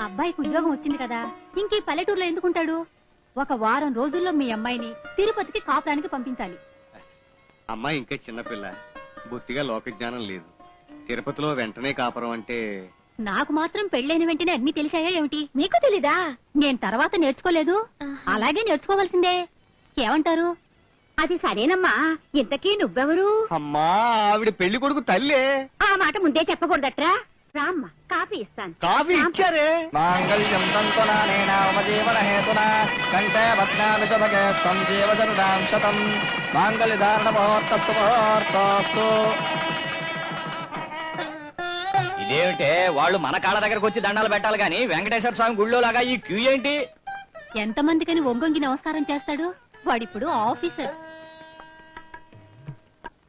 అబ్బాయికి ఉద్యోగం వచ్చింది కదా. ఇంక ఈ పల్లెటూరులో ఎందుకుంటాడు? ఒక వారం రోజుల్లో మీ అమ్మాయిని తిరుపతికి కాపురానికి పంపించాలి. అమ్మాయి ఇంకా చిన్నపిల్ల బొత్తిగా లోక జ్ఞానం లేదు. తిరుపతిలో వెంటనే కాపురం అంటే నాకు మాత్రం పెళ్ళైన వెంటనే అన్ని తెలిసాయా ఏమిటి? మీకు తెలీదా? నేను తర్వాత నేర్చుకోలేదు. అలాగే నేర్చుకోవాల్సిందే. ఏమంటారు? అది సరేనమ్మా. ఇంతకీ నువ్వెవరు? అమ్మా ఆవిడ పెళ్ళి కొడుకు తల్లే. ఆ మాట ముందే చెప్పకూడదట్రా. రామ్మా కాఫీ ఇస్తాను. కాఫీ ఇచ్చారే? మాంగళ్యం తంతునానేన ఉపజీవన హేతున కంఠే భద్నామి శుభగే త్వం జీవ శతదాం శతం. మాంగళ్య ధారణ ముహూర్తస్సు ముహూర్తోస్తు ఇదేమిటే? వాళ్ళు మన కాళ్ళ దగ్గరకు వచ్చి దండాలు పెట్టాలి గాని వెంకటేశ్వర స్వామి గుళ్ళో లాగా ఈ క్యూ ఏంటి? ఎంతమందికని ఒంగొంగి నమస్కారం చేస్తాడు? వాడిప్పుడు ఆఫీసర్.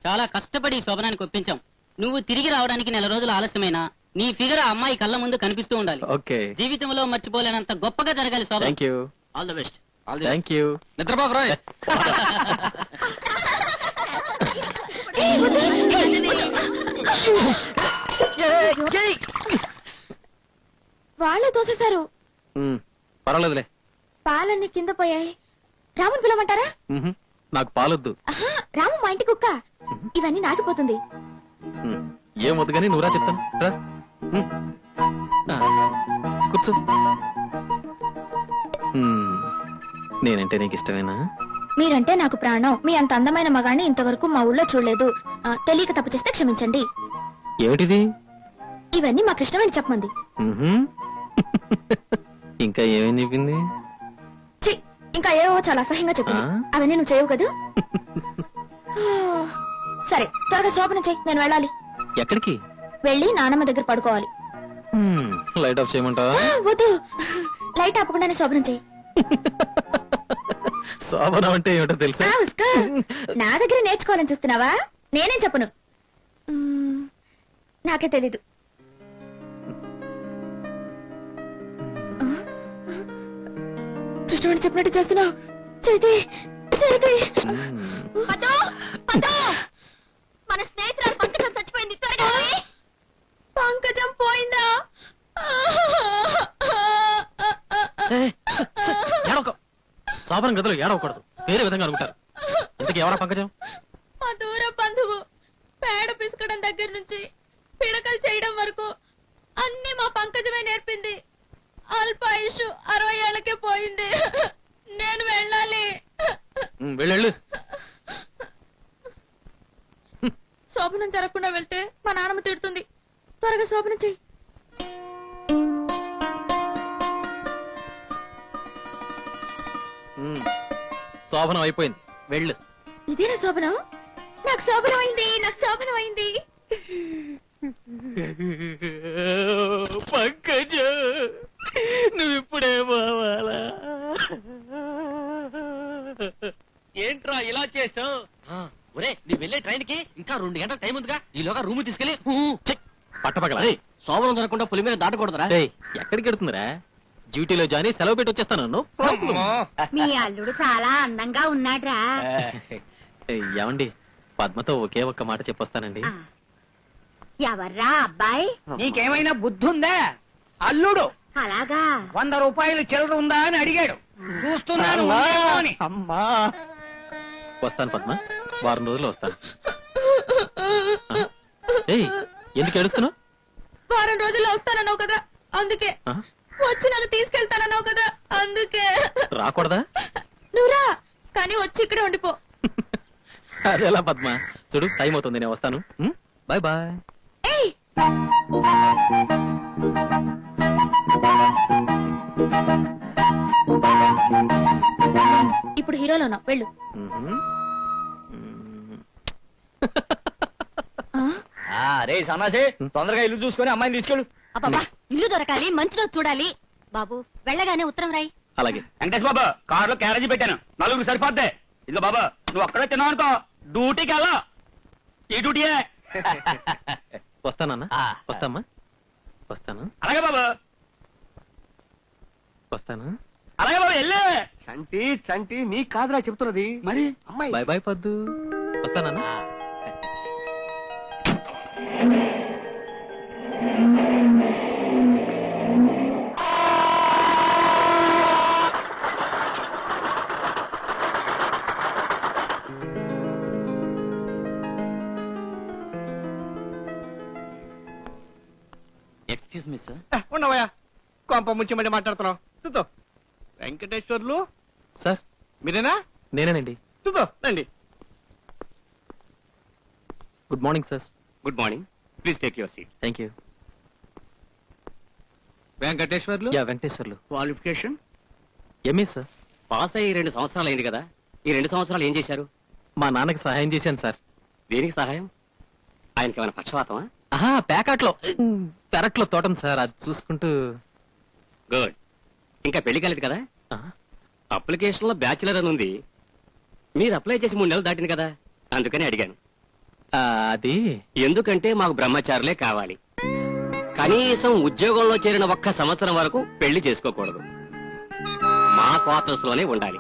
చాలా కష్టపడి శోభనానికి ఒప్పించాం. నువ్వు తిరిగి రావడానికి నెల రోజులు ఆలస్యమైనా? నీ ఫిగర్ ఆ అమ్మాయి కళ్ళ ముందు కనిపిస్తూ ఉండాలి. ఓకే. జీవితంలో మర్చిపోలేనంత గొప్పగా జరగాలి Shobhana thank you all the best thank you నిద్రపోక రోయ్. వాళ్ళే తోసేశారు పర్వాలేదులే. పాలన్నీ కింద పోయాయి. రాముని పిలవమంటారా. నాకు పాలొద్దు. ఆహా, రాము మా ఇంటి కుక్క. ఇవన్నీ నాకిపోతుంది. ఏం వద్దు కానీ నువ్వురా చెప్తాను. రా. కూర్చో. నేనంటే నీకు ఇష్టమేనా? మీరంటే నాకు ప్రాణం. మీ అంత అందమైన మగాన్ని ఇంతవరకు మా ఊళ్ళో చూడలేదు. ఆ, తెలియక తప్పు చేస్తే క్షమించండి. ఏమిటిది? ఇవన్నీ మా కృష్ణమని చెప్పమంది. ఇంకా ఏమేం చెప్పింది ఛీ, ఇంకా ఏవో చాలా అసహ్యంగా చెప్పింది ఆ? అవన్నీ నువ్వు చేయవు కదూ? సరే త్వరగా శోభన చెయ్యి. నేను వెళ్ళాలి. ఎక్కడికి? వెళ్ళి నానమ్మ దగ్గర పడుకోవాలి. లైట్ ఆఫ్ చేయమంటావా? వద్దు. లైట్ ఆపకుండానే శోభనం చెయ్యి శోభనం అంటే ఏమిటో తెలుసా. నా దగ్గర నేర్చుకోవాలని చూస్తున్నావా? నేనేం చెప్పను? నాకే తెలీదు. కృష్ణుడు చెప్పినట్టు చేస్తున్నావు. చేతి చేతి. మన స్నేహితురాలు పంకజం చచ్చిపోయింది త్వరగా పంకజం పోయిందా ఏయ్, స, స, ఏడవకు. గదిలో ఏడవకూడదు. వేరే విధంగా అనుకుంటారు ఇంతకీ ఎవరా పంకజం? మా దూర బంధువు పేడ పిసుకడం దగ్గర నుంచి పిడకలు చేయడం వరకు అన్ని మా పంకజమే నేర్పింది. అల్పాయుషు అరవై ఏళ్ళకే పోయింది. నేను వెళ్ళాలి. వెళ్ళు శోభనం జరగకుండా వెళ్తే మా నాన్నమ్మ తిడుతుంది. త్వరగా శోభనం చెయ్యి. శోభనం అయిపోయింది. వెళ్ళు. ఇదేనా శోభనం? నాకు శోభనం అయింది నాకు శోభనం అయింది. పంకజ నువ్వు ఇప్పుడే పోవాలా? ఏంట్రా ఇలా చేసావు ఒరే నీ వెళ్ళే ట్రైన్కి ఇంకా రెండు గంటల టైం ఉందిగా. ఈలోగా రూమ్ తీసుకెళ్ళి పట్టపగల. శోభనం దొరకకుండా పులి మీద దాటకూడదురా. ఎక్కడికి వెడుతుందిరా డ్యూటీలో జాని సెలవు పెట్టి వచ్చేస్తాను నన్ను. మీ అల్లుడు చాలా అందంగా ఉన్నాడ్రా. ఏమండి? పద్మతో ఒకే ఒక్క మాట చెప్పొస్తానండి. ఎవర్రా అబ్బాయి? నీకేమైనా బుద్ధి ఉందా అల్లుడు. అలాగా? వంద రూపాయలు చిల్లర ఉందా అని అడిగాడు. చూస్తున్నాను. అమ్మా. వస్తాను పద్మ. వారం రోజుల్లో వస్తాను. ఎందుకు ఏడుస్తున్నావు? వారం రోజుల్లో వస్తానన్నావు కదా అందుకే? వచ్చి నన్ను తీసుకెళ్తానన్నావు కదా అందుకే. రాకూడదా? నువ్వురా కానీ వచ్చి ఇక్కడే ఉండిపో. అదేలా పద్మ చూడు టైం అవుతుంది నేను వస్తాను. Bye bye. ఏయ్! ఇప్పుడు హీరోలోనా వెళ్ళు. ఆ? రే సన్నాసి తొందరగా ఇల్లు చూసుకొని అమ్మాయిని తీసుకెళ్ళు. అబ్బబ్బా ఇల్లు దొరకాలి మంచి రోజు చూడాలి. బాబు వెళ్ళగానే ఉత్తరం రాయి. అలాగే. వెంకటేష్ బాబా కారులో క్యారేజీ పెట్టాను. నలుగురు సరిపోద్ది. ఇదిగో బాబా నువ్వు అక్కడే తిన్నావు అనుకో డ్యూటీకి వెళ్ళా. ఈ డ్యూటీయే. వస్తానన్నా? ఆ. వస్తామ్మా? వస్తాను. అలాగే బాబా. వస్తాను. అలాగే బాబా వెళ్ళే. చంటి చంటి నీ కాదురా చెప్తున్నది మరి? అమ్మాయి. బాయ్ బాయ్ పద్దు. వస్తానన్నా? మీ సార్. ఏ, ఉండవయ్యా. కొంప ముంచి మళ్ళీ మాట్లాడుతున్నావు. చూద్దాం వెంకటేశ్వర్లు? సార్. మీరేనా? నేనేనండి. చూద్దాం రండి. Good morning sir. Good morning. Please take your seat. Thank you. Venkateswarlu? Yeah Venkateswarlu. Qualification? MA sir? Pass అయ్యి రెండు సంవత్సరాలు అయింది కదా. ఈ రెండు సంవత్సరాలు ఏం చేశారు? మా నాన్నకి సహాయం చేశాను సార్. దేనికి సహాయం? ఆయనకి ఏమైనా పక్షవాతమా? ఆహా ప్యాకాట్లో పెరట్లో తోటం సార్ అది చూసుకుంటూ. గుడ్. ఇంకా పెళ్ళి కాలేదు కదా? ఆ, అప్లికేషన్లో బ్యాచులర్ అని ఉంది. మీరు అప్లై చేసి మూడు నెలలు దాటింది కదా? అందుకని అడిగాను. అది. ఎందుకంటే మాకు బ్రహ్మచారులే కావాలి. కనీసం ఉద్యోగంలో చేరిన ఒక్క సంవత్సరం వరకు పెళ్ళి చేసుకోకూడదు. మా క్వార్టర్స్లోనే ఉండాలి.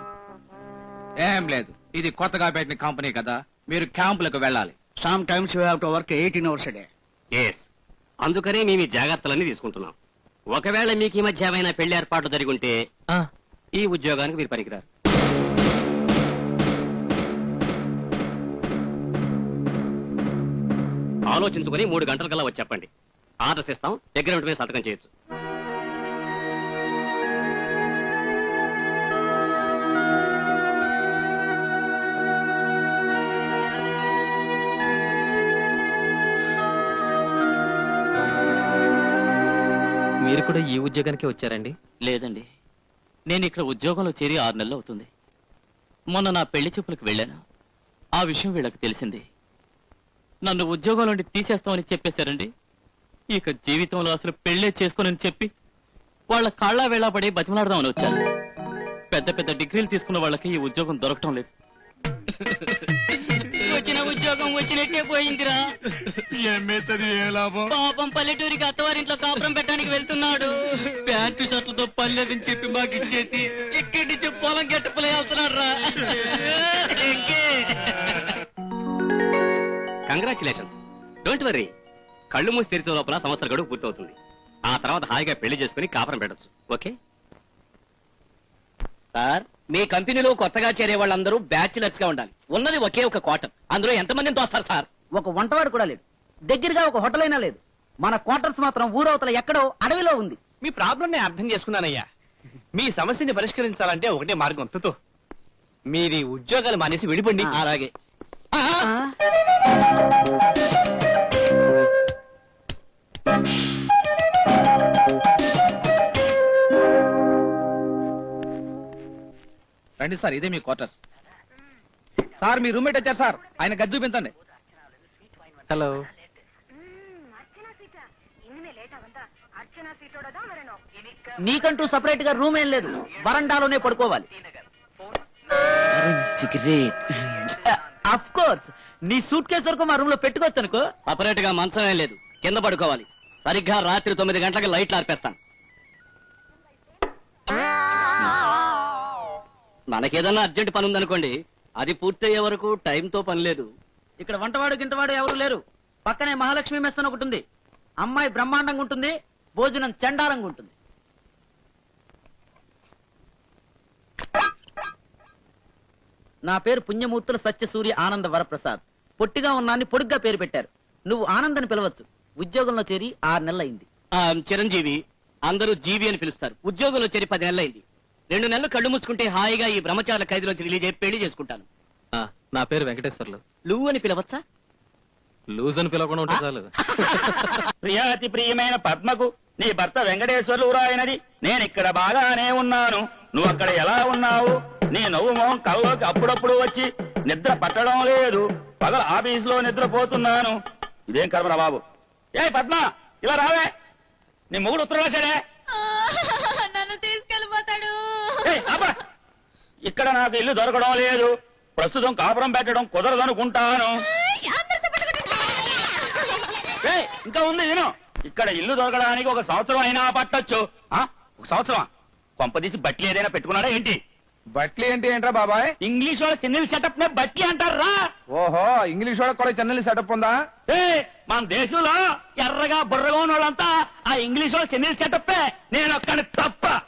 ఏం లేదు. ఇది కొత్తగా పెట్టిన కంపెనీ కదా. మీరు క్యాంపులకు వెళ్ళాలి. Sometimes you have to work eighteen hours day yes అందుకనే మేము ఈ జాగ్రత్తలన్నీ తీసుకుంటున్నాం. ఒకవేళ మీకు ఈ మధ్య ఏమైనా పెళ్ళి ఏర్పాట్లు జరిగి ఉంటే ఈ ఉద్యోగానికి మీరు పనికిరారు. ఆలోచించుకుని మూడు గంటల కల్లా వచ్చి చెప్పండి. ఆర్డర్స్ ఇస్తాం. అగ్రిమెంట్ మీద సంతకం చేయొచ్చు. మీరు కూడా ఈ ఉద్యోగానికి వచ్చారండి? లేదండి. నేను ఇక్కడ ఉద్యోగంలో చేరి ఆరు నెలలు అవుతుంది. మొన్న నా పెళ్ళి చూపులకు వెళ్ళాను. ఆ విషయం వీళ్ళకి తెలిసింది. నన్ను ఉద్యోగం నుండి తీసేస్తామని చెప్పేశారండి. ఇక జీవితంలో అసలు పెళ్ళే చేసుకోనని చెప్పి వాళ్ళ కాళ్ళ వేళాపడి బతిమలాడదామని వచ్చాను. పెద్ద పెద్ద డిగ్రీలు తీసుకున్న వాళ్ళకి ఈ ఉద్యోగం దొరకటం లేదు. వచ్చిన ఉద్యోగం వచ్చినట్టే పోయిందిరా. పాపం పల్లెటూరికి అత్తవారింట్లో కాపురం పెట్టడానికి వెళ్తున్నాడు. ప్యాంటు షర్ట్లతో పర్లేదని చెప్పి మాకు ఇచ్చేసి ఇక్కడి నుంచి పొలం గట్టుపులే వెళ్తున్నాడు రా కంగ్రాచులేషన్స్ డోంట్ వరీ కళ్ళు మూసి తెరిచే లోపల సంవత్సర గడువు పూర్తవుతుంది. ఆ తర్వాత హాయిగా పెళ్ళి చేసుకుని కాపురం పెట్టొచ్చు. ఓకే సార్ మీ కంపెనీలో కొత్తగా చేరే వాళ్ళందరూ బ్యాచిలర్స్గా ఉండాలి. ఉన్నది ఒకే ఒక క్వార్టర్. అందులో ఎంతమందిని తోస్తారు సార్? ఒక వంటవాడు కూడా లేదు. దగ్గరగా ఒక హోటల్ అయినా లేదు. మన క్వార్టర్స్ మాత్రం ఊరవతల ఎక్కడో అడవిలో ఉంది. మీ ప్రాబ్లం నేను అర్థం చేసుకున్నానయ్యా. మీ సమస్యని పరిష్కరించాలంటే ఒకటే మార్గం. తుతు. మీది ఉద్యోగాలు మానేసి విడిపండి అలాగే. రండి సార్ ఇదే మీ క్వార్టర్స్ సార్ మీ రూమ్మేట్ వచ్చారు సార్. ఆయన గది చూపించండి. హలో. నీకంటూ సపరేట్గా రూమ్ ఏం లేదు. వరండాలోనే పడుకోవాలి. సిగరెట్. అఫ్ కోర్స్ నీ సూట్ కేసు వరకు మా రూమ్లో పెట్టుకోవచ్చు అనుకో సపరేట్గా మంచం ఏం లేదు. కింద పడుకోవాలి. సరిగ్గా రాత్రి తొమ్మిది గంటలకు లైట్లు ఆర్పేస్తాను. మనకేదన్నా అర్జెంట్ పని ఉందనుకోండి అది పూర్తయ్యే వరకు టైంతో పని లేదు. ఇక్కడ వంటవాడు గింటవాడు ఎవరు లేరు. పక్కనే మహాలక్ష్మి మెస్ అని ఒకటి ఉంది అమ్మాయి బ్రహ్మాండంగా ఉంటుంది భోజనం చండాలంగా ఉంటుంది. నా పేరు పుణ్యమూర్తుల సత్యసూర్య ఆనంద వరప్రసాద్. పొట్టిగా ఉన్నాన్ని పొడుగ్గా పేరు పెట్టారు. నువ్వు ఆనందని పిలవచ్చు. ఉద్యోగంలో చేరి ఆరు నెలలైంది ఆ, చిరంజీవి అందరూ జీవి అని పిలుస్తారు. ఉద్యోగంలో చేరి పది నెలలైంది రెండు నెలలు కళ్ళు మూసుకుంటే హాయిగా ఈ బ్రహ్మచారుల ఖైదీలో రిలీజ్ అయ్యి పెళ్ళి చేసుకుంటాను. ఆ, నా పేరు వెంకటేశ్వర్లు. నువ్వు అని పిలవచ్చా? లూజ్ అని పిలవకుండా ఉంటే చాలు. ప్రియాతి ప్రియమైన పద్మకు నీ భర్త వెంకటేశ్వర్లు రాయనది నేను ఇక్కడ బాగానే ఉన్నాను. నువ్వు అక్కడ ఎలా ఉన్నావు? నీ నవ్వు మొహం కల్లోకి అప్పుడప్పుడు వచ్చి నిద్ర పట్టడం లేదు. పగల ఆఫీసులో నిద్రపోతున్నాను. ఇదేం కర్మరా బాబు? ఏ పద్మ ఇలా రావే. నీ మొగుడు ఉత్తరం రాశాడే. ఇక్కడ నాకు ఇల్లు దొరకడం లేదు. ప్రస్తుతం కాపురం పెట్టడం కుదరదనుకుంటాను. ఇంకా ఉంది విను. ఇక్కడ ఇల్లు దొరకడానికి ఒక సంవత్సరం అయినా పట్టొచ్చు. ఆ? ఒక సంవత్సరం కొంపదీసి బట్టలు ఏదైనా పెట్టుకున్నాడా ఏంటి? బట్లీ ఏంటి ఏంట్రా బాబాయ్? ఇంగ్లీష్ వాళ్ళ సిన్నీల్ సెటప్ నే బట్టి అంటారా? ఓహో ఇంగ్లీష్ వాళ్ళకి కూడా చెన్నెల్ సెటప్ ఉందా? ఏ మన దేశంలో ఎర్రగా బుర్రగా ఉన్న వాళ్ళంతా ఆ ఇంగ్లీష్ వాళ్ళ సిన్నీల్ సెటప్. నేను ఒక్కని తప్ప.